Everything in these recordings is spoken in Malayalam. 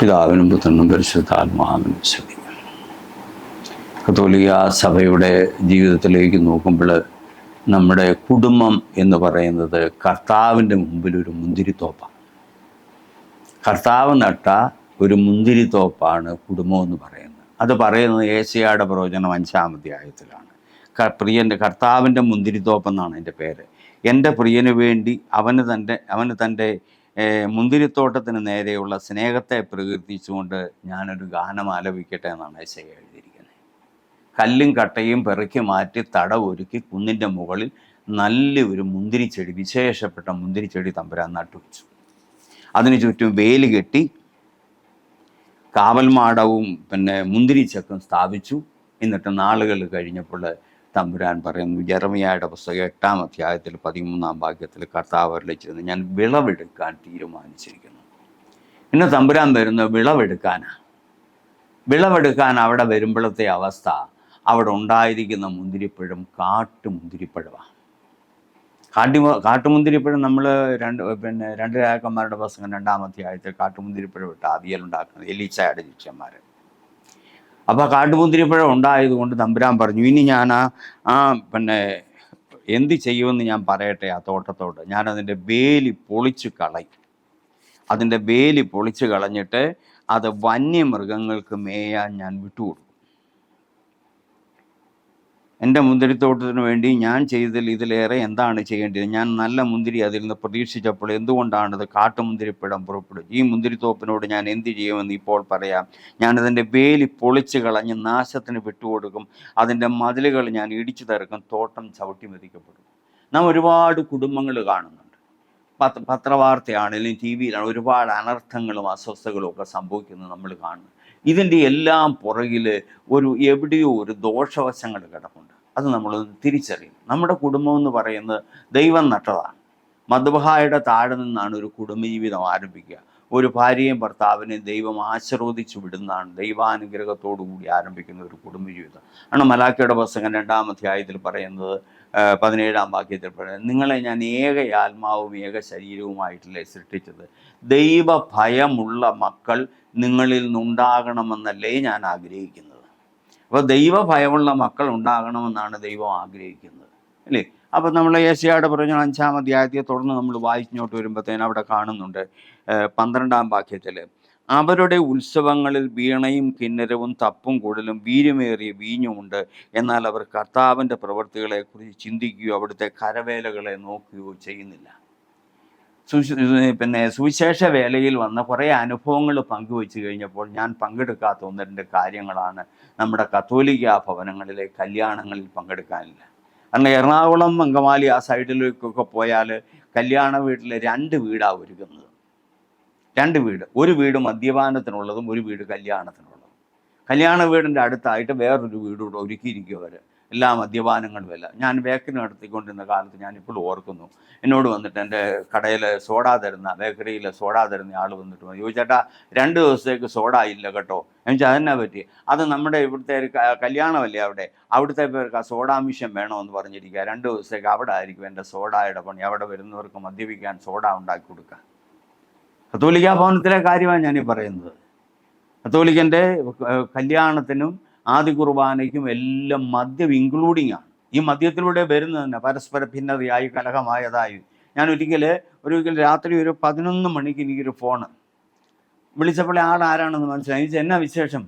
പിതാവിനും പുത്രനും പരിശുദ്ധാത്മാവിനും ശ്രദ്ധിക്കും കത്തോലിക സഭയുടെ ജീവിതത്തിലേക്ക് നോക്കുമ്പോൾ നമ്മുടെ കുടുംബം എന്ന് പറയുന്നത് കർത്താവിന്റെ മുമ്പിൽ ഒരു മുന്തിരിത്തോപ്പാണ് കർത്താവ് നട്ട ഒരു മുന്തിരിത്തോപ്പാണ് കുടുംബം എന്ന് പറയുന്നത്. അത് പറയുന്നത് ഏഷ്യയുടെ പ്രവചനം അഞ്ചാം അധ്യായത്തിലാണ്. പ്രിയന്റെ കർത്താവിന്റെ മുന്തിരിത്തോപ്പെന്നാണ് എന്റെ പേര്. എന്റെ പ്രിയന് വേണ്ടി അവന് തന്റെ അവന് തന്റെ മുന്തിരിത്തോട്ടത്തിന് നേരെയുള്ള സ്നേഹത്തെ പ്രകീർത്തിച്ചുകൊണ്ട് ഞാനൊരു ഗാനം ആലപിക്കട്ടെ എന്നാണ് ഏശയ എഴുതിയിരിക്കുന്നത്. കല്ലും കട്ടയും പെറുക്കി മാറ്റി തട ഒരുക്കി കുന്നിന്റെ മുകളിൽ നല്ലൊരു മുന്തിരിച്ചെടി വിശേഷപ്പെട്ട മുന്തിരിച്ചെടി തമ്പുരാൻ നട്ടുവെച്ചു. അതിനു ചുറ്റും വേലി കെട്ടി കാവൽമാടവും പിന്നെ മുന്തിരിച്ചക്കും സ്ഥാപിച്ചു. എന്നിട്ട് നാളുകൾ കഴിഞ്ഞപ്പോൾ തമ്പുരാൻ പറയുന്നു. ജർമിയായുടെ പുസ്തകം എട്ടാം അധ്യായത്തിൽ പതിമൂന്നാം ഭാഗ്യത്തിൽ കർത്താവ് അറിയിച്ചിരുന്നു ഞാൻ വിളവെടുക്കാൻ തീരുമാനിച്ചിരിക്കുന്നു. പിന്നെ തമ്പുരാൻ വരുന്നത് വിളവെടുക്കാനാണ് വിളവെടുക്കാൻ അവിടെ വരുമ്പോഴത്തെ അവസ്ഥ അവിടെ ഉണ്ടായിരിക്കുന്ന മുന്തിരിപ്പഴം കാട്ടുമുന്തിരിപ്പഴമാണ് കാട്ടി കാട്ടുമുന്തിരിപ്പഴം നമ്മൾ രണ്ട് പിന്നെ രണ്ട് രാജാക്കന്മാരുടെ പ്രസംഗം രണ്ടാം അധ്യായത്തിൽ കാട്ടുമുന്തിരിപ്പഴം ഇട്ട് അവിയൽ ഉണ്ടാക്കുന്നത്. എലീച്ചയുടെ ശിഷ്യന്മാർ അപ്പോൾ കാട്ടുമുന്തിരിപ്പഴം ഉണ്ടായതുകൊണ്ട് തമ്പുരാൻ പറഞ്ഞു ഇനി ഞാൻ ആ ആ പിന്നെ എന്ത് ചെയ്യുമെന്ന് ഞാൻ പറയട്ടെ ആ തോട്ടത്തോട്ട്. ഞാൻ അതിന്റെ വേലി പൊളിച്ച് കളയും. അതിന്റെ വേലി പൊളിച്ച് കളഞ്ഞിട്ട് അത് വന്യമൃഗങ്ങൾക്ക് മേയാൻ ഞാൻ വിട്ടുകൊടുക്കും. എന്റെ മുന്തിരിത്തോട്ടത്തിന് വേണ്ടി ഞാൻ ചെയ്തതിൽ ഇതിലേറെ എന്താണ് ചെയ്യേണ്ടത്? ഞാൻ നല്ല മുന്തിരി അതിൽ നിന്ന് പ്രതീക്ഷിച്ചപ്പോൾ എന്തുകൊണ്ടാണ് ഇത് കാട്ടുമുന്തിരിപ്പിടം പുറപ്പെടും? ഈ മുന്തിരിത്തോപ്പിനോട് ഞാൻ എന്ത് ചെയ്യുമെന്ന് ഇപ്പോൾ പറയാം. ഞാനതിന്റെ വേലി പൊളിച്ച് കളഞ്ഞ് നാശത്തിന് വിട്ടുകൊടുക്കും. അതിന്റെ മതിലുകൾ ഞാൻ ഇടിച്ചു തീർക്കും തോട്ടം ചവിട്ടി മെതിക്കപ്പെടും. നാം ഒരുപാട് കുടുംബങ്ങൾ കാണുന്നുണ്ട്. പത്ര പത്രവാർത്തയാണെങ്കിലും ടി വിയിലാണ് ഒരുപാട് അനർത്ഥങ്ങളും അസ്വസ്ഥകളും ഒക്കെ സംഭവിക്കുന്നത് നമ്മൾ കാണുന്നു ഇതിന്റെ എല്ലാം പുറകിൽ ഒരു എവിടെയോ ഒരു ദോഷവശങ്ങൾ കിടപ്പുണ്ട്. അത് നമ്മൾ തിരിച്ചറിയും നമ്മുടെ കുടുംബം എന്ന് പറയുന്നത് ദൈവം നട്ടതാണ്. മധുബഹായുടെ താഴെ നിന്നാണ് ഒരു കുടുംബജീവിതം ആരംഭിക്കുക. ഒരു ഭാര്യയും ഭർത്താവിനെ ദൈവം ആശീർവദിച്ചു വിടുന്നതാണ്. ദൈവാനുഗ്രഹത്തോടു കൂടി ആരംഭിക്കുന്ന ഒരു കുടുംബജീവിതം. ആണ് മലാക്കയുടെ പ്രസംഗം രണ്ടാം അധ്യായത്തിൽ പറയുന്നത് പതിനേഴാം വാക്യത്തിൽ പറയുന്നത് നിങ്ങളെ ഞാൻ ഏക ആത്മാവും ഏക ശരീരവുമായിട്ടല്ലേ സൃഷ്ടിച്ചത്? ദൈവ ഭയമുള്ള മക്കൾ നിങ്ങളിൽ നിന്നുണ്ടാകണമെന്നല്ലേ ഞാൻ ആഗ്രഹിക്കുന്നത്? അപ്പോൾ ദൈവ ഭയമുള്ള മക്കൾ ഉണ്ടാകണമെന്നാണ് ദൈവം ആഗ്രഹിക്കുന്നത് അല്ലേ? അപ്പോൾ നമ്മൾ ഏഷ്യയുടെ പറഞ്ഞ അഞ്ചാം അധ്യായത്തെ തുടർന്ന് നമ്മൾ വായിച്ചിങ്ങോട്ട് വരുമ്പോഴത്തേന് അവിടെ കാണുന്നുണ്ട് പന്ത്രണ്ടാം വാക്യത്തിൽ അവരുടെ ഉത്സവങ്ങളിൽ വീണയും കിന്നരവും തപ്പും കൂടലും വീര്യമേറിയ വീഞ്ഞുമുണ്ട്. എന്നാൽ അവർ കർത്താവിന്റെ പ്രവൃത്തികളെക്കുറിച്ച് ചിന്തിക്കുകയോ അവിടുത്തെ കരവേലകളെ നോക്കുകയോ ചെയ്യുന്നില്ല. പിന്നെ സുവിശേഷ വേലയിൽ വന്ന കുറേ അനുഭവങ്ങൾ പങ്കുവെച്ച് കഴിഞ്ഞപ്പോൾ ഞാൻ പങ്കെടുക്കാത്ത ഒന്ന് രണ്ട് കാര്യങ്ങളാണ് നമ്മുടെ കത്തോലിക്ക ഭവനങ്ങളിലെ കല്യാണങ്ങളിൽ പങ്കെടുക്കാനില്ല. കാരണം എറണാകുളം അങ്കമാലി ആ സൈഡിലേക്കൊക്കെ പോയാൽ കല്യാണ വീട്ടിൽ രണ്ട് വീടാണ് ഒരുക്കുന്നത്. രണ്ട് വീട്. ഒരു വീട് മദ്യപാനത്തിനുള്ളതും ഒരു വീട് കല്യാണത്തിനുള്ളതും. കല്യാണ വീടിന്റെ അടുത്തായിട്ട് വേറൊരു വീട് കൂടെ ഒരുക്കിയിരിക്കും അവർ എല്ലാ മദ്യപാനങ്ങളും എല്ലാം. ഞാൻ ബേക്കറി നടത്തിക്കൊണ്ടിരുന്ന കാലത്ത് ഞാൻ ഇപ്പോഴും ഓർക്കുന്നു. എന്നോട് വന്നിട്ട് എന്റെ കടയിൽ സോഡ തരുന്ന ബേക്കറിയിൽ സോഡ തരുന്ന ആൾ വന്നിട്ട് ചോദിച്ചേട്ടാ രണ്ട് ദിവസത്തേക്ക് സോഡ ഇല്ല കേട്ടോ. എന്നുവെച്ചാൽ അതെന്നാ പറ്റി? അത് നമ്മുടെ ഇവിടുത്തെ ഒരു കല്യാണമല്ലേ അവിടെ? അവിടുത്തെ പേർക്ക് ആ സോഡാമിഷം വേണമെന്ന് പറഞ്ഞിരിക്കുക രണ്ട് ദിവസത്തേക്ക് അവിടെ ആയിരിക്കും എന്റെ സോഡയുടെ പണി. അവിടെ വരുന്നവർക്ക് മദ്യപിക്കാൻ സോഡ ഉണ്ടാക്കി കൊടുക്കുക കത്തോലിക്ക ഭവനത്തിലെ കാര്യമാണ് ഞാനീ പറയുന്നത്. കത്തോലിക്കന്റെ കല്യാണത്തിനും ആദ്യ കുർബാനയ്ക്കും എല്ലാം മദ്യം ഇൻക്ലൂഡിങ് ആണ്. ഈ മദ്യത്തിലൂടെ വരുന്നത് തന്നെ പരസ്പര ഭിന്നതയായി കലഹമായതായി. ഞാൻ ഒരിക്കൽ ഒരിക്കൽ രാത്രി ഒരു പതിനൊന്ന് മണിക്ക് എനിക്കൊരു ഫോണ്. വിളിച്ചപ്പോൾ ആൾ ആരാണെന്ന് മനസ്സിലായി എന്നാ വിശേഷം?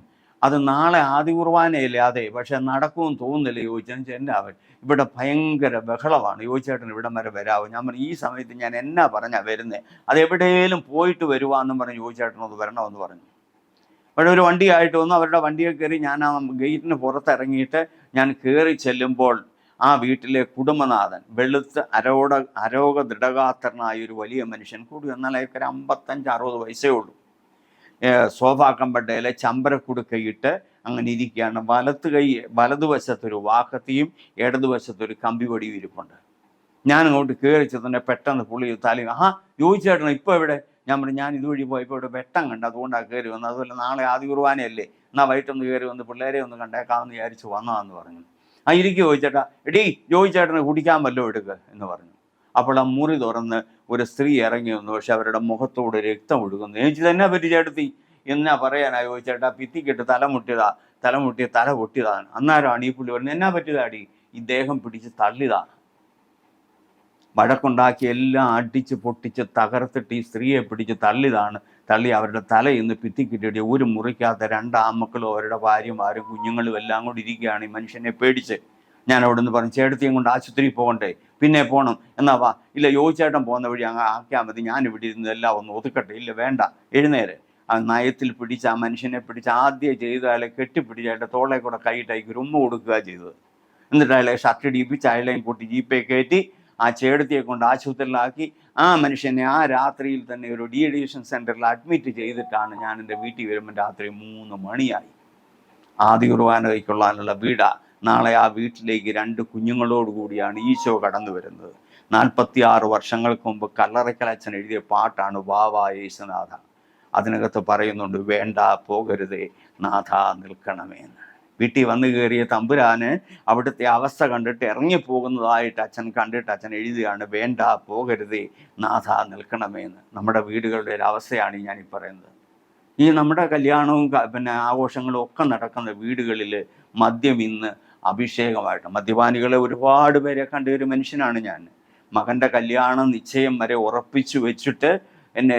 അത് നാളെ ആദ്യ കുർബാനയല്ലേ അതെ. പക്ഷെ നടക്കുമെന്ന് തോന്നുന്നില്ല ചോദിച്ചാൽ ചെന്നാവൻ ഇവിടെ ഭയങ്കര ബഹളമാണ്. ചോദിച്ചേട്ടൻ ഇവിടം വരെ വരാവോ? ഞാൻ പറഞ്ഞു ഈ സമയത്ത് ഞാൻ എന്നാ പറഞ്ഞാ വരുന്നത് അത് എവിടെയെങ്കിലും പോയിട്ട് വരുവാന്നും പറഞ്ഞ് യോജിച്ചേട്ടനോട് വരണമെന്ന് പറഞ്ഞു. അവിടെ ഒരു വണ്ടിയായിട്ട് വന്നു. അവരുടെ വണ്ടിയെ കയറി ഞാൻ ആ ഗേറ്റിന് പുറത്തിറങ്ങിയിട്ട് ഞാൻ കയറി ചെല്ലുമ്പോൾ ആ വീട്ടിലെ കുടുംബനാഥൻ വെളുത്ത് അരോട അരോഗ ദൃഢഗാത്രനായ ഒരു വലിയ മനുഷ്യൻ കൂടി എന്നാൽ അയാൾക്ക് ഒരു അമ്പത്തഞ്ച് അറുപത് വയസ്സേ ഉള്ളൂ. ഏഹ് ചമ്പരക്കുട് ചമ്പരക്കുടുക്കയിട്ട് അങ്ങനെ ഇരിക്കുകയാണ്. വലത്ത് കൈ വലതുവശത്തൊരു വാക്കത്തിയും ഇടതുവശത്തൊരു കമ്പിവടിയും ഇരിപ്പുണ്ട്. ഞാൻ അങ്ങോട്ട് കയറി ചെന്നെ പെട്ടെന്ന് പുള്ളി തലയും ആഹാ ചോദിച്ചേട്ടണം ഇപ്പോൾ എവിടെ? ഞാൻ പറഞ്ഞു ഞാൻ ഇതുവഴി പോയപ്പോൾ ഇവിടെ വെട്ടം കണ്ട് അതുകൊണ്ടാണ് കയറി വന്നത്. അതുപോലെ നാളെ ആദ്യ കുർബാനയല്ലേ. എന്നാൽ വൈകിട്ടൊന്ന് കയറി വന്ന് പിള്ളേരെ ഒന്ന് കണ്ടേക്കാമെന്ന് വിചാരിച്ച് വന്നതാന്ന് പറഞ്ഞു. ആ ഇരിക്കും ചോദിച്ചേട്ടാ. എടീ ചോദിച്ചേട്ടനെ കുടിക്കാൻ വല്ലോ എടുക്കുക എന്ന് പറഞ്ഞു. അപ്പോൾ ആ മുറി തുറന്ന് ഒരു സ്ത്രീ ഇറങ്ങി വന്നു പക്ഷെ അവരുടെ മുഖത്തോട് രക്തം ഒഴുകുന്നു. എനിക്ക് തന്നെ പറ്റി ചേട്ടത്തി? എന്നാ പറയാനായി ചോദിച്ചേട്ടാ പിത്തിക്കിട്ട് തലമുട്ടിയതാ തലമുട്ടിയ തല പൊട്ടിയതാണ്. അന്നേരമാണ് ഈ പുള്ളി പറഞ്ഞത് എന്നാ പറ്റിയതാടി? ഇദ്ദേഹം ദേഹം പിടിച്ച് തള്ളിതാ വഴക്കുണ്ടാക്കി എല്ലാം അടിച്ച് പൊട്ടിച്ച് തകർത്തിട്ട് ഈ സ്ത്രീയെ പിടിച്ച് തള്ളിതാണ് തള്ളി അവരുടെ തല ഇന്ന് ഭിത്തിക്കിട്ടിട്ട് ഒരു മുറിക്കാത്ത രണ്ട് ആമക്കളും അവരുടെ ഭാര്യമാരും കുഞ്ഞുങ്ങളും എല്ലാം കൂടി ഇരിക്കുകയാണ് ഈ മനുഷ്യനെ പേടിച്ച്. ഞാൻ അവിടെ നിന്ന് പറഞ്ഞു ചേട്ടത്തിയും കൊണ്ട് ആശുപത്രിയിൽ പോകണ്ടേ? പിന്നെ പോകണം എന്നാ വാ. ഇല്ല യോജിച്ചേട്ടൻ പോകുന്ന വഴി അങ്ങ് ആക്കിയാൽ മതി. ഞാൻ ഇവിടെ ഇരുന്ന് എല്ലാം ഒന്ന് ഒതുക്കട്ടെ. ഇല്ല വേണ്ട. എഴുന്നേരെ. ആ നയത്തിൽ പിടിച്ച് ആ മനുഷ്യനെ പിടിച്ച് ആദ്യം ചെയ്ത് അയാളെ കെട്ടിപ്പിടിച്ച് അയാളുടെ തോളെ കൂടെ കൈയിട്ടയക്ക് ഒരു ഉമ്മ കൊടുക്കുക ചെയ്തത്. എന്നിട്ട് അയാളെ ഷർട്ട് ഇടിപ്പിച്ച് അയാളെയും കൂട്ടി ജീപ്പേ കയറ്റി ആ ചേടത്തിയെ കൊണ്ട് ആശുപത്രിയിലാക്കി. ആ മനുഷ്യനെ ആ രാത്രിയിൽ തന്നെ ഒരു ഡി അഡിഷൻ സെന്ററിൽ അഡ്മിറ്റ് ചെയ്തിട്ടാണ് ഞാൻ എന്റെ വീട്ടിൽ വരുമ്പോൾ രാത്രി മൂന്ന് മണിയായി. ആദ്യ കുർബാനയ്ക്കുള്ള കൈക്കൊള്ളാനുള്ള വീടാ. നാളെ ആ വീട്ടിലേക്ക് രണ്ട് കുഞ്ഞുങ്ങളോടുകൂടിയാണ് ഈശോ കടന്നു വരുന്നത്. നാൽപ്പത്തി ആറ് വർഷങ്ങൾക്ക് മുമ്പ് കല്ലറയ്ക്കലച്ചൻ എഴുതിയ പാട്ടാണ് വാവാ യേശുനാഥ. അതിനകത്ത് പറയുന്നുണ്ട് വേണ്ട പോകരുതേ നാഥ നിൽക്കണമേ എന്ന്. വീട്ടിൽ വന്നു കയറിയ തമ്പുരാന് അവിടുത്തെ അവസ്ഥ കണ്ടിട്ട് ഇറങ്ങി പോകുന്നതായിട്ട് അച്ഛൻ കണ്ടിട്ട് അച്ഛൻ എഴുതുകയാണ് വേണ്ട പോകരുതേ നാഥ നിൽക്കണമേ എന്ന്. നമ്മുടെ വീടുകളുടെ ഒരു അവസ്ഥയാണ് ഈ ഞാനീ പറയുന്നത്. ഈ നമ്മുടെ കല്യാണവും പിന്നെ ആഘോഷങ്ങളും ഒക്കെ നടക്കുന്ന വീടുകളിൽ മദ്യം ഇന്ന് അഭിഷേകമായിട്ട്. മദ്യപാനികളെ ഒരുപാട് പേരെ കണ്ട ഒരു മനുഷ്യനാണ് ഞാൻ. മകന്റെ കല്യാണം നിശ്ചയം വരെ ഉറപ്പിച്ചു വെച്ചിട്ട് എന്നെ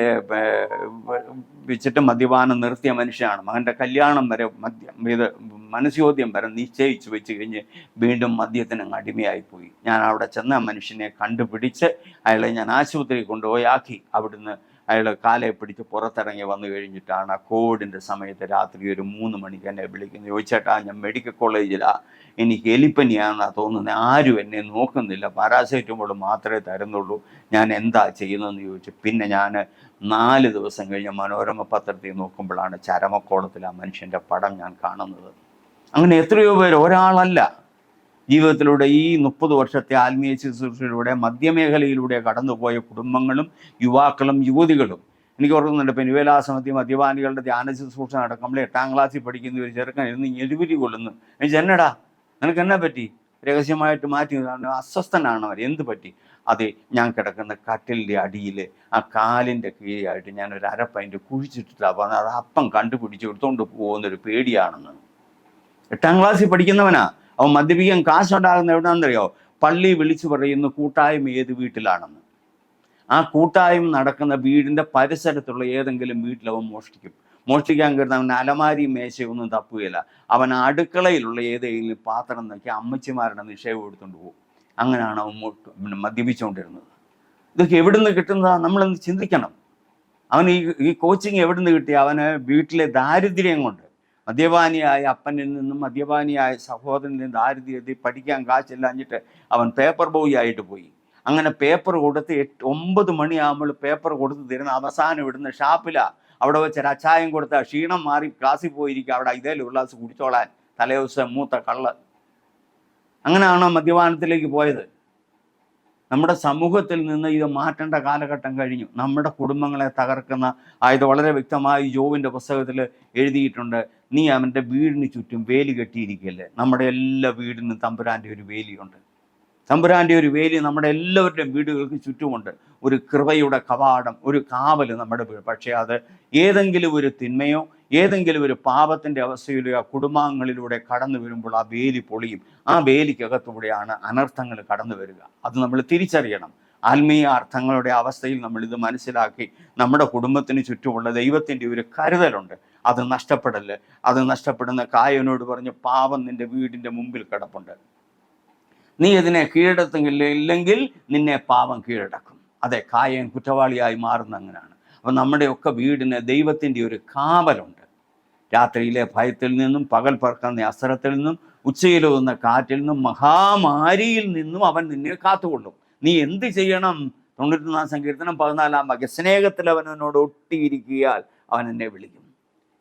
വെച്ചിട്ട് മദ്യപാനം നിർത്തിയ മനുഷ്യനാണ്. മകന്റെ കല്യാണം വരെ മദ്യം ഇത് മനസ്യോദ്യം വരെ നിശ്ചയിച്ചു വെച്ച് കഴിഞ്ഞ് വീണ്ടും മദ്യത്തിന് അടിമയായിപ്പോയി. ഞാൻ അവിടെ ചെന്ന മനുഷ്യനെ കണ്ടുപിടിച്ച് അയാളെ ഞാൻ ആശുപത്രിയിൽ കൊണ്ടുപോയി ആക്കി. അവിടുന്ന് അയാൾ കാലെ പിടിച്ച് പുറത്തിറങ്ങി വന്നു കഴിഞ്ഞിട്ടാണ് ആ കോവിഡിന്റെ സമയത്ത് രാത്രി ഒരു മൂന്ന് മണിക്ക് എന്നെ വിളിക്കുന്നത്. ചോദിച്ചേട്ടാ ഞാൻ മെഡിക്കൽ കോളേജിലാണ് എനിക്ക് എലിപ്പനിയാണെന്നാ തോന്നുന്നത്. ആരും എന്നെ നോക്കുന്നില്ല. പാരാസെറ്റമോൾ മാത്രമേ തരുന്നുള്ളൂ. ഞാൻ എന്താ ചെയ്യുന്നതെന്ന് ചോദിച്ചു പിന്നെ ഞാൻ നാല് ദിവസം കഴിഞ്ഞ് മനോരമ പത്രത്തിൽ നോക്കുമ്പോഴാണ് ചരമക്കോളത്തിൽ ആ മനുഷ്യന്റെ പടം ഞാൻ കാണുന്നത്. അങ്ങനെ എത്രയോ പേര് ഒരാളല്ല. ജീവിതത്തിലൂടെ ഈ മുപ്പത് വർഷത്തെ ആത്മീയ ശുശ്രൂഷയിലൂടെ മധ്യമേഖലയിലൂടെ കടന്നുപോയ കുടുംബങ്ങളും യുവാക്കളും യുവതികളും. എനിക്ക് ഓർക്കുന്നുണ്ട് പെനുവേലാസമത്തി മദ്യപാനികളുടെ ധ്യാന ശുശ്രൂഷ നടക്കുമ്പോൾ എട്ടാം ക്ലാസ്സിൽ പഠിക്കുന്ന ഒരു ചെറുക്കൻ ഇരുന്ന് ഞെരുവിരി കൊള്ളുന്നു എനിക്ക് എന്നടാ നിനക്ക് എന്നാ പറ്റി? രഹസ്യമായിട്ട് മാറ്റി അസ്വസ്ഥനാണ് അവർ എന്ത് പറ്റി? അതെ ഞാൻ കിടക്കുന്ന കട്ടിലിന്റെ അടിയിൽ ആ കാലിന്റെ കീഴായിട്ട് ഞാൻ ഒരു അരപ്പതിന്റെ കുഴിച്ചിട്ടിട്ടാണ് പറഞ്ഞത് അത് അപ്പം കണ്ടുപിടിച്ച് എടുത്തോണ്ട് പോകുന്നൊരു പേടിയാണെന്ന്. എട്ടാം ക്ലാസ്സിൽ പഠിക്കുന്നവനാ? അവൻ മദ്യപിക്കാൻ കാശുണ്ടാകുന്ന എവിടെയാണെന്നറിയോ? പള്ളി വിളിച്ചു പറയുന്നു കൂട്ടായ്മ ഏത് വീട്ടിലാണെന്ന്. ആ കൂട്ടായ്മ നടക്കുന്ന വീടിന്റെ പരിസരത്തുള്ള ഏതെങ്കിലും വീട്ടിൽ അവൻ മോഷ്ടിക്കും. മോഷ്ടിക്കാൻ കിട്ടുന്ന അവൻ അലമാരി മേശയൊന്നും തപ്പുകയില്ല. അവൻ അടുക്കളയിലുള്ള ഏതെങ്കിലും പാത്രം നോക്കി അമ്മച്ചിമാരുടെ നിക്ഷേപം എടുത്തുകൊണ്ട് പോകും. അങ്ങനെയാണ് അവൻ മദ്യപിച്ചുകൊണ്ടിരുന്നത് ഇതൊക്കെ എവിടുന്ന് കിട്ടുന്നതാ? നമ്മളൊന്ന് ചിന്തിക്കണം? അവൻ ഈ ഈ കോച്ചിങ് എവിടുന്ന് കിട്ടി? അവന് വീട്ടിലെ ദാരിദ്ര്യം കൊണ്ട്. മദ്യപാനിയായ അപ്പനിൽ നിന്നും മദ്യപാനിയായ സഹോദരനിൽ നിന്നും ദാരിദ്ര്യത്തിൽ പഠിക്കാൻ കാശില്ലാഞ്ഞിട്ട് അവൻ പേപ്പർ ബോയ് ആയിട്ട് പോയി. അങ്ങനെ പേപ്പർ കൊടുത്ത് എട്ട് ഒമ്പത് മണിയാകുമ്പോൾ പേപ്പർ കൊടുത്ത് തരുന്ന അവസാനം ഇടുന്ന ഷാപ്പിലാണ് അവിടെ വെച്ച് അച്ചായം കൊടുത്ത ക്ഷീണം മാറി ക്ലാസ്സിൽ പോയിരിക്കുക. അവിടെ ഇതേ ഒരു കുടിച്ചോളാൻ. തലേദിവസം മൂത്ത കള്ള് അങ്ങനെയാണ് മദ്യപാനത്തിലേക്ക് പോയത്? നമ്മുടെ സമൂഹത്തിൽ നിന്ന് ഇത് മാറ്റേണ്ട കാലഘട്ടം കഴിഞ്ഞു. നമ്മുടെ കുടുംബങ്ങളെ തകർക്കുന്ന ആയത് വളരെ വ്യക്തമായി ജോവിന്റെ പുസ്തകത്തിൽ എഴുതിയിട്ടുണ്ട്. നീ അവന്റെ വീടിന് ചുറ്റും വേലി കെട്ടിയിരിക്കല്ലേ? നമ്മുടെ എല്ലാ വീടിനും തമ്പുരാന്റെ ഒരു വേലിയുണ്ട്. തമ്പുരാന്റെ ഒരു വേലി നമ്മുടെ എല്ലാവരുടെയും വീടുകൾക്ക് ചുറ്റുമുണ്ട്. ഒരു കൃപയുടെ കവാടം ഒരു കാവൽ നമ്മുടെ പക്ഷേ അത് ഏതെങ്കിലും ഒരു തിന്മയോ ഏതെങ്കിലും ഒരു പാപത്തിന്റെ അവസ്ഥയിലോ ആ കുടുംബാംഗങ്ങളിലൂടെ കടന്നു വരുമ്പോൾ ആ വേലി പൊളിയും. ആ വേലിക്കകത്തൂടെയാണ് അനർത്ഥങ്ങൾ കടന്നു വരിക. അത് നമ്മൾ തിരിച്ചറിയണം. ആത്മീയ അർത്ഥങ്ങളുടെ അവസ്ഥയിൽ നമ്മൾ ഇത് മനസ്സിലാക്കി നമ്മുടെ കുടുംബത്തിന് ചുറ്റുമുള്ള ദൈവത്തിന്റെ ഒരു കരുതലുണ്ട്. അത് നഷ്ടപ്പെടൽ അത് നഷ്ടപ്പെടുന്ന കായനോട് പറഞ്ഞ് പാപം നിന്റെ വീടിന്റെ മുമ്പിൽ കിടപ്പുണ്ട്. നീ ഇതിനെ കീഴടത്തുന്നില്ല ഇല്ലെങ്കിൽ നിന്നെ പാപം കീഴടക്കും. അതെ കായൻ കുറ്റവാളിയായി മാറുന്ന അങ്ങനെയാണ് അപ്പം നമ്മുടെയൊക്കെ വീടിന് ദൈവത്തിന്റെ ഒരു കാവലുണ്ട്. രാത്രിയിലെ ഭയത്തിൽ നിന്നും പകൽ പറക്കുന്ന അസ്ത്രത്തിൽ നിന്നും ഉച്ചയിലൊന്ന കാറ്റിൽ നിന്നും മഹാമാരിയിൽ നിന്നും അവൻ നിന്നെ കാത്തുകൊള്ളും. നീ എന്ത് ചെയ്യണം? തൊണ്ണൂറ്റൊന്നാം സങ്കീർത്തനം പതിനാലാം വാക്യം. സ്നേഹത്തിൽ അവൻ എന്നോട് ഒട്ടിയിരിക്കിയാൽ അവൻ എന്നെ വിളിക്കും.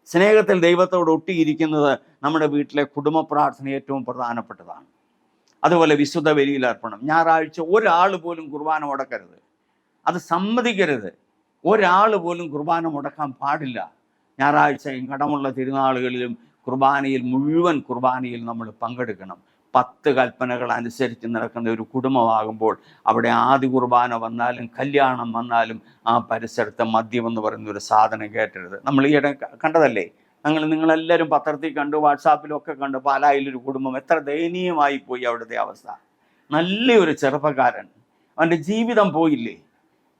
സ്നേഹത്തിൽ ദൈവത്തോട് ഒട്ടിയിരിക്കുന്നത് നമ്മുടെ വീട്ടിലെ കുടുംബ പ്രാർത്ഥന ഏറ്റവും പ്രധാനപ്പെട്ടതാണ്. അതുപോലെ വിശുദ്ധ ബലിയിൽ അർപ്പണം. ഞായറാഴ്ച ഒരാൾ പോലും കുർബാന മുടക്കരുത്. അത് സമ്മതിക്കരുത്. ഒരാൾ പോലും കുർബാന മുടക്കാൻ പാടില്ല. ഞായറാഴ്ചയും കടമുള്ള തിരുനാളുകളിലും കുർബാനയിൽ മുഴുവൻ കുർബാനയിൽ നമ്മൾ പങ്കെടുക്കണം. പത്ത് കൽപ്പനകൾ അനുസരിച്ച് നടക്കുന്ന ഒരു കുടുംബമാകുമ്പോൾ അവിടെ ആദ്യ കുർബാന വന്നാലും കല്യാണം വന്നാലും ആ പരിസരത്ത് മദ്യം എന്ന് പറയുന്ന ഒരു സാധനം കേട്ടരുത് നമ്മൾ ഈയിടെ കണ്ടതല്ലേ? ഞങ്ങൾ നിങ്ങളെല്ലാവരും പത്രത്തിൽ കണ്ടു വാട്സാപ്പിലും ഒക്കെ കണ്ടു പാലായിലൊരു കുടുംബം എത്ര ദയനീയമായി പോയി അവിടുത്തെ അവസ്ഥ. നല്ലൊരു ചെറുപ്പക്കാരൻ. അവന്റെ ജീവിതം പോയില്ലേ?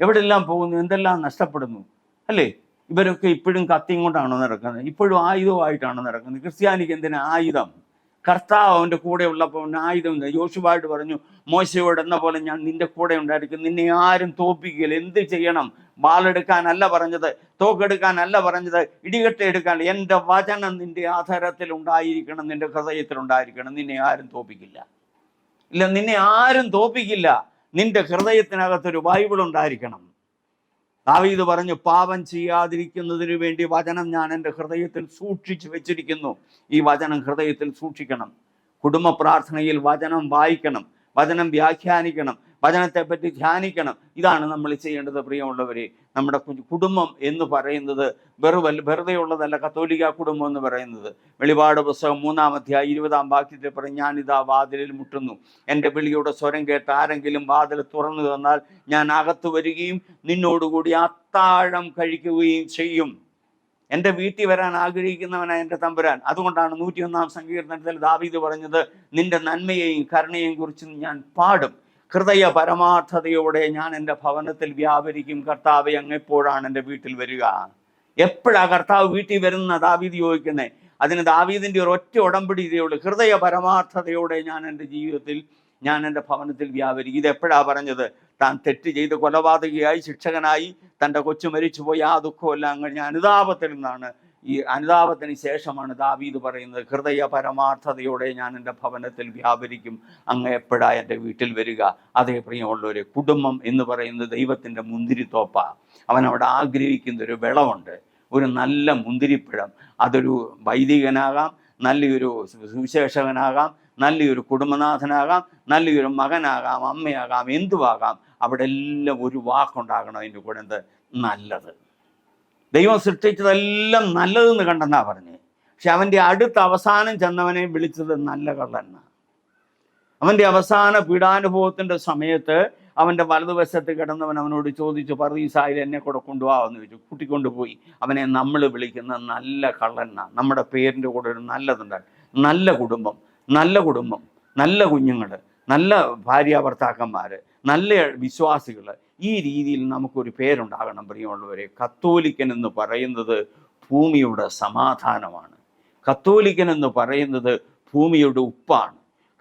എവിടെല്ലാം പോകുന്നു? എന്തെല്ലാം നഷ്ടപ്പെടുന്നു? അല്ലേ? ഇവരൊക്കെ ഇപ്പോഴും കത്തിയും കൊണ്ടാണോ നടക്കുന്നത്? ഇപ്പോഴും ആയുധമായിട്ടാണോ നടക്കുന്നത്? ക്രിസ്ത്യാനിക്ക് എന്തിനാ ആയുധം? കർത്താവ് അവന്റെ കൂടെ ഉള്ളപ്പോൾ ആയുധം യോശുവായിട്ട് പറഞ്ഞു മോശയോട് എന്ന പോലെ ഞാൻ നിന്റെ കൂടെ ഉണ്ടായിരിക്കും. നിന്നെ ആരും തോപ്പിക്കില്ല എന്ത് ചെയ്യണം? വാളെടുക്കാനല്ല പറഞ്ഞത് തോക്കെടുക്കാനല്ല പറഞ്ഞത് ഇടികെട്ട് എടുക്കാൻ എന്റെ വചനം നിന്റെ ആധാരത്തിൽ ഉണ്ടായിരിക്കണം നിന്റെ ഹൃദയത്തിൽ ഉണ്ടായിരിക്കണം. നിന്നെ ആരും തോപ്പിക്കില്ല ഇല്ല നിന്നെ ആരും തോപ്പിക്കില്ല നിന്റെ ഹൃദയത്തിനകത്തൊരു ബൈബിൾ ഉണ്ടായിരിക്കണം. ദാവീദ് പറഞ്ഞു പാപം ചെയ്യാതിരിക്കുന്നതിന് വേണ്ടി വചനം ഞാൻ എന്റെ ഹൃദയത്തിൽ സൂക്ഷിച്ചു വെച്ചിരിക്കുന്നു. ഈ വചനം ഹൃദയത്തിൽ സൂക്ഷിക്കണം. കുടുംബ പ്രാർത്ഥനയിൽ വചനം വായിക്കണം. വചനം വ്യാഖ്യാനിക്കണം. വചനത്തെപ്പറ്റി ധ്യാനിക്കണം. ഇതാണ് നമ്മൾ ചെയ്യേണ്ടത് പ്രിയമുള്ളവരെ. നമ്മുടെ കുടുംബം എന്ന് പറയുന്നത് വെറുതെ വെറുതെയുള്ളതല്ല കത്തോലിക്ക കുടുംബം എന്ന് പറയുന്നത്. വെളിപാട് പുസ്തകം മൂന്നാം അധ്യായം ഇരുപതാം വാക്യത്തിൽ പറഞ്ഞ് ഞാനിതാ വാതിലിൽ മുട്ടുന്നു. എന്റെ വിളിയുടെ സ്വരം കേട്ട് ആരെങ്കിലും വാതിൽ തുറന്നു തന്നാൽ ഞാൻ അകത്ത് വരികയും നിന്നോടുകൂടി അത്താഴം കഴിക്കുകയും ചെയ്യും. എന്റെ വീട്ടിൽ വരാൻ ആഗ്രഹിക്കുന്നവനാണ് എന്റെ തമ്പുരാൻ. അതുകൊണ്ടാണ് നൂറ്റിയൊന്നാം സങ്കീർത്തനത്തിൽ ദാവീദ് പറഞ്ഞത് നിന്റെ നന്മയെയും കരുണയെയും കുറിച്ച് ഞാൻ പാടും. ഹൃദയ പരമാർത്ഥതയോടെ ഞാൻ എന്റെ ഭവനത്തിൽ വ്യാപരിക്കും. കർത്താവ് അങ്ങെപ്പോഴാണ് എന്റെ വീട്ടിൽ വരിക. എപ്പോഴാ കർത്താവ് വീട്ടിൽ വരുന്ന ദാവീദ് ചോദിക്കുന്നത് അതിന് ദാവീദിന്റെ ഒരു ഒറ്റ ഉടമ്പടി ഇതേ ഹൃദയ പരമാർത്ഥതയോടെ ഞാൻ എന്റെ ജീവിതത്തിൽ ഞാൻ എന്റെ ഭവനത്തിൽ വ്യാപരിക്കും. ഇത് എപ്പോഴാ പറഞ്ഞത്? താൻ തെറ്റ് ചെയ്ത് കൊലപാതകയായി ശിക്ഷകനായി തന്റെ കൊച്ചു മരിച്ചുപോയി. ആ ദുഃഖമെല്ലാം ഞാൻ അനുതാപത്തിൽ നിന്നാണ് ഈ അനുതാപത്തിന് ശേഷമാണ് ദാവീദ് പറയുന്നത് ഹൃദയ പരമാർത്ഥതയോടെ ഞാൻ എന്റെ ഭവനത്തിൽ വ്യാപരിക്കും അങ്ങ് എപ്പോഴാ എന്റെ വീട്ടിൽ വരിക? അതേ പ്രിയമുള്ളവരെ കുടുംബം എന്ന് പറയുന്നത് ദൈവത്തിന്റെ മുന്തിരിത്തോപ്പ. അവൻ അവിടെ ആഗ്രഹിക്കുന്ന ഒരു വിളവുണ്ട്. ഒരു നല്ല മുന്തിരിപ്പഴം. അതൊരു വൈദികനാകാം നല്ലൊരു സുവിശേഷകനാകാം നല്ലൊരു കുടുംബനാഥനാകാം നല്ലൊരു മകനാകാം അമ്മയാകാം എന്തുവാകാം അവിടെ എല്ലാം ഒരു വാക്കുണ്ടാകണം അതിന്റെ കൂടെ എന്ത്? നല്ലത്. ദൈവം സൃഷ്ടിച്ചതെല്ലാം നല്ലതെന്ന് കണ്ടെന്നാ പറഞ്ഞേ. പക്ഷെ അവന്റെ അടുത്ത അവസാനം ചെന്നവനെ വിളിച്ചത് നല്ല കള്ളന്ന അവന്റെ അവസാന പീഡാനുഭവത്തിന്റെ സമയത്ത് അവന്റെ വലതുവശത്ത് കിടന്നവൻ അവനോട് ചോദിച്ചു പറദീസായിൽ എന്നെ കൂടെ കൊണ്ടുപോകാമെന്ന് ചോദിച്ചു. കൂട്ടിക്കൊണ്ടുപോയി. അവനെ നമ്മൾ വിളിക്കുന്ന നല്ല കള്ളന്ന നമ്മുടെ പേരിന്റെ കൂടെ ഒരു നല്ലതുണ്ടാകും നല്ല കുടുംബം നല്ല കുടുംബം നല്ല കുഞ്ഞുങ്ങൾ നല്ല ഭാര്യ ഭർത്താക്കന്മാർ നല്ല വിശ്വാസികൾ ഈ രീതിയിൽ നമുക്കൊരു പേരുണ്ടാകണം പ്രിയമുള്ളവരെ. കത്തോലിക്കൻ എന്ന് പറയുന്നത് ഭൂമിയുടെ സമാധാനമാണ്. കത്തോലിക്കൻ എന്ന് പറയുന്നത് ഭൂമിയുടെ ഉപ്പാണ്.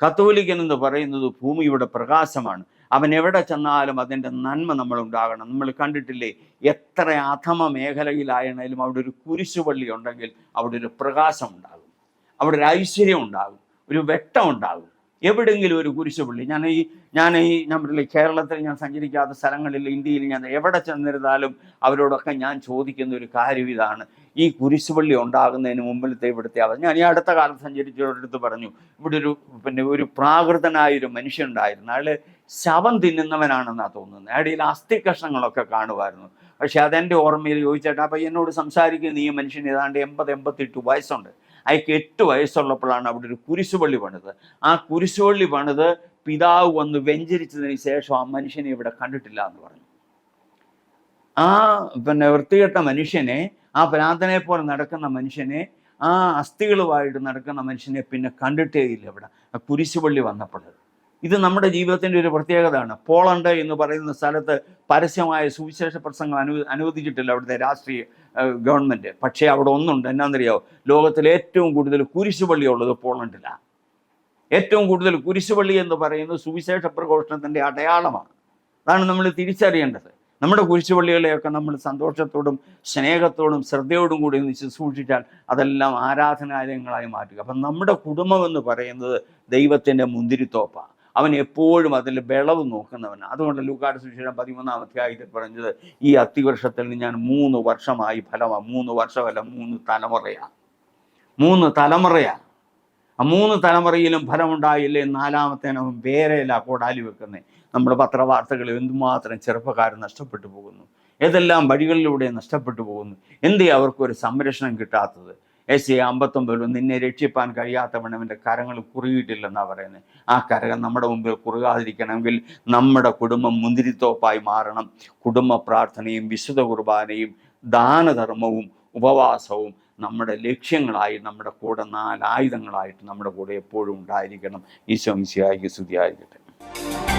കത്തോലിക്കൻ എന്ന് പറയുന്നത് ഭൂമിയുടെ പ്രകാശമാണ്. അവൻ എവിടെ ചെന്നാലും അതിന്റെ നന്മ നമ്മൾ ഉണ്ടാകണം നമ്മൾ കണ്ടിട്ടില്ലേ എത്ര അധമ മേഖലയിലായാലും അവിടെ ഒരു കുരിശുപള്ളി ഉണ്ടെങ്കിൽ അവിടെ ഒരു പ്രകാശം ഉണ്ടാകും. അവിടെ ഒരു ഐശ്വര്യം ഉണ്ടാകും. ഒരു വെട്ടം ഉണ്ടാകും. എവിടെയെങ്കിലും ഒരു കുരിശുപള്ളി. ഞാൻ ഈ ഞാൻ ഈ ഞാൻ കേരളത്തിൽ ഞാൻ സഞ്ചരിക്കാത്ത സ്ഥലങ്ങളിൽ ഇന്ത്യയിൽ ഞാൻ എവിടെ ചെന്നിരുന്നാലും അവരോടൊക്കെ ഞാൻ ചോദിക്കുന്ന ഒരു കാര്യം ഇതാണ്. ഈ കുരിശുപള്ളി ഉണ്ടാകുന്നതിന് മുമ്പിലത്തെ ഇവിടുത്തെ അവസ്ഥ. ഞാൻ ഈ അടുത്ത കാലം സഞ്ചരിച്ചവരടുത്ത് പറഞ്ഞു ഇവിടെ ഒരു പിന്നെ ഒരു പ്രാകൃതനായ ഒരു മനുഷ്യനുണ്ടായിരുന്നു അയാൾ ശവം തിന്നുന്നവനാണെന്നാണ് തോന്നുന്നത്. അയാളുടെ അസ്ഥി കഷ്ണങ്ങളൊക്കെ കാണുമായിരുന്നു. പക്ഷെ അതെന്റെ ഓർമ്മയിൽ ചോദിച്ചേട്ടാ അപ്പം എന്നോട് സംസാരിക്കുന്ന ഈ മനുഷ്യൻ ഏതാണ്ട് എൺപത് എൺപത്തെട്ട് വയസ്സുണ്ട്. അയാൾക്ക് എട്ട് വയസ്സുള്ളപ്പോഴാണ് അവിടെ ഒരു കുരിശുപള്ളി പണിത്. ആ കുരിശുപള്ളി പണിത് പിതാവ് വന്ന് വെഞ്ചരിച്ചതിന് ശേഷം ആ മനുഷ്യനെ ഇവിടെ കണ്ടിട്ടില്ല എന്ന് പറഞ്ഞു. ആ പിന്നെ വൃത്തികെട്ട മനുഷ്യനെ ആ പ്രാർത്ഥനയെ പോലെ നടക്കുന്ന മനുഷ്യനെ ആ അസ്ഥികളുമായിട്ട് നടക്കുന്ന മനുഷ്യനെ പിന്നെ കണ്ടിട്ടേ ഇല്ല ഇവിടെ. കുരിശുപള്ളി വന്നപ്പോൾ. ഇത് നമ്മുടെ ജീവിതത്തിന്റെ ഒരു പ്രത്യേകതയാണ്. പോളണ്ട് എന്ന് പറയുന്ന സ്ഥലത്ത് പരസ്യമായ സുവിശേഷ പ്രസംഗം അനു അനുവദിച്ചിട്ടില്ല അവിടുത്തെ രാഷ്ട്രീയ ഗവൺമെന്റ് പക്ഷേ അവിടെ ഒന്നുണ്ട്. എന്നാണെന്നറിയോ ലോകത്തിൽ ഏറ്റവും കൂടുതൽ കുരിശുപള്ളി ഉള്ളത് പോളണ്ടിലാണ്. ഏറ്റവും കൂടുതൽ കുരിശുപള്ളി എന്ന് പറയുന്നത് സുവിശേഷ പ്രഘോഷണത്തിന്റെ അടയാളമാണ്. അതാണ് നമ്മൾ തിരിച്ചറിയേണ്ടത്. നമ്മുടെ കുരിശുപള്ളികളെയൊക്കെ നമ്മൾ സന്തോഷത്തോടും സ്നേഹത്തോടും ശ്രദ്ധയോടും കൂടി ഒന്ന് സൂക്ഷിച്ചാൽ അതെല്ലാം ആരാധനാലയങ്ങളായി മാറ്റുക. അപ്പം നമ്മുടെ കുടുംബം എന്ന് പറയുന്നത് ദൈവത്തിന്റെ മുന്തിരിത്തോപ്പാണ്. അവൻ എപ്പോഴും അതിൽ വിളവ് നോക്കുന്നവൻ അതുകൊണ്ട് ലൂക്കാട് സുശേഷം പതിമൂന്നാം അധ്യായത്തിൽ പറഞ്ഞത് ഈ അത്തിവർഷത്തിൽ ഞാൻ മൂന്ന് വർഷമായി ഫലമാണ് മൂന്ന് വർഷമല്ല മൂന്ന് തലമുറയാണ് മൂന്ന് തലമുറയാണ് ആ മൂന്ന് തലമുറയിലും ഫലമുണ്ടായില്ലേ? നാലാമത്തേന് അവൻ വേറെയല്ല കോടാലി വെക്കുന്നത് നമ്മുടെ പത്രവാർത്തകളിൽ എന്തുമാത്രം ചെറുപ്പക്കാർ നഷ്ടപ്പെട്ടു പോകുന്നു? ഏതെല്ലാം വഴികളിലൂടെ നഷ്ടപ്പെട്ടു പോകുന്നു? എന്തേ അവർക്കൊരു സംരക്ഷണം കിട്ടാത്തത്? എസ് എ അമ്പത്തൊമ്പതിലും നിന്നെ രക്ഷിപ്പാൻ കഴിയാത്തവണ്ണം കരങ്ങൾ കുറുകിയിട്ടില്ലെന്നാണ് പറയുന്നത്. ആ കരകൾ നമ്മുടെ മുമ്പിൽ കുറുകാതിരിക്കണമെങ്കിൽ നമ്മുടെ കുടുംബം മുന്തിരിത്തോപ്പായി മാറണം. കുടുംബ പ്രാർത്ഥനയും വിശുദ്ധ കുർബാനയും ദാനധർമ്മവും ഉപവാസവും നമ്മുടെ ലക്ഷ്യങ്ങളായി നമ്മുടെ കൂടെ നാലായുധങ്ങളായിട്ട് നമ്മുടെ കൂടെ എപ്പോഴും ഉണ്ടായിരിക്കണം. ഈശോ മിശിഹായിക്ക് സ്തുതിയായിരിക്കും